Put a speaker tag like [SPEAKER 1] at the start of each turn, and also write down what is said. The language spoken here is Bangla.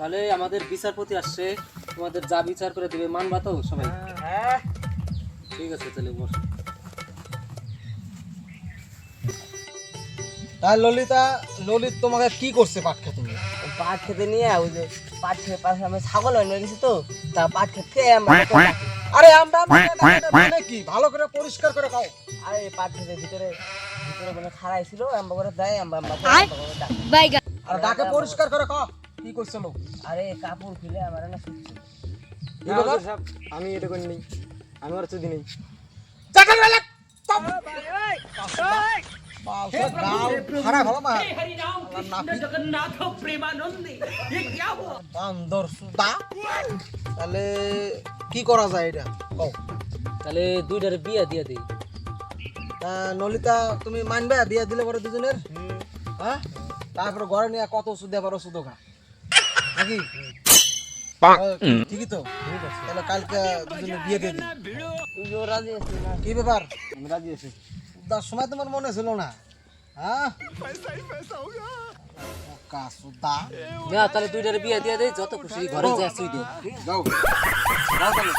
[SPEAKER 1] তাহলে আমাদের বিচারপতি আসছে। তোমাদের যা বিচার করে দেবে মানবা তো সবাই?
[SPEAKER 2] হ্যাঁ।
[SPEAKER 1] ঠিক আছে তাহলে বস।
[SPEAKER 3] তাই ললিতা ললিত তোমাকে কি করছে পাট খেতে নিয়ে?
[SPEAKER 2] পাট খেতে নিয়ে ওই যে পাট খেতে পাশে আমি ছাগল হয়ে গেছি তো? তা পাট খেতে আমরা
[SPEAKER 3] আরে আমরা মানে না, এটা মানে কি? ভালো করে পরিষ্কার করে খাও।
[SPEAKER 2] আরে পাট খেতে ভিতরে ভিতরে মানে খাড়াই ছিল আমরা করে দেয় আমরা আমরা
[SPEAKER 3] আর ডাকে পরিষ্কার করে খাও। কি করছিল
[SPEAKER 2] আরে কাপড় খুলে আমার না শুচ্ছে
[SPEAKER 4] আমি এটা করি নেই। আমি আর চুদি নেই।
[SPEAKER 3] তাহলে কি করা যায় এটা? কও।
[SPEAKER 1] তাহলে দুইটার বিয়া দিয়ে দিই।
[SPEAKER 3] নলিতা তুমি মানবে? বিয়া দিলে পরে দুজনের? হ্যাঁ? তারপরে ঘরে নিয়ে কত সুদ পারো সুদ খা নাকি? ঠিকই তো তাহলে কালকে দুজনে বিয়ে দিয়ে দিই
[SPEAKER 2] রাজি আছিস না?
[SPEAKER 3] কি ব্যাপার?
[SPEAKER 4] রাজি আছি।
[SPEAKER 3] তার সময় তোমার মনে ছিল না? হ্যাঁ? সুদা
[SPEAKER 1] না তাহলে দুইটার বিয়ে দিয়ে দেই যত খুশি ঘরে যা শুই দে।
[SPEAKER 3] যাও। যাও তাহলে।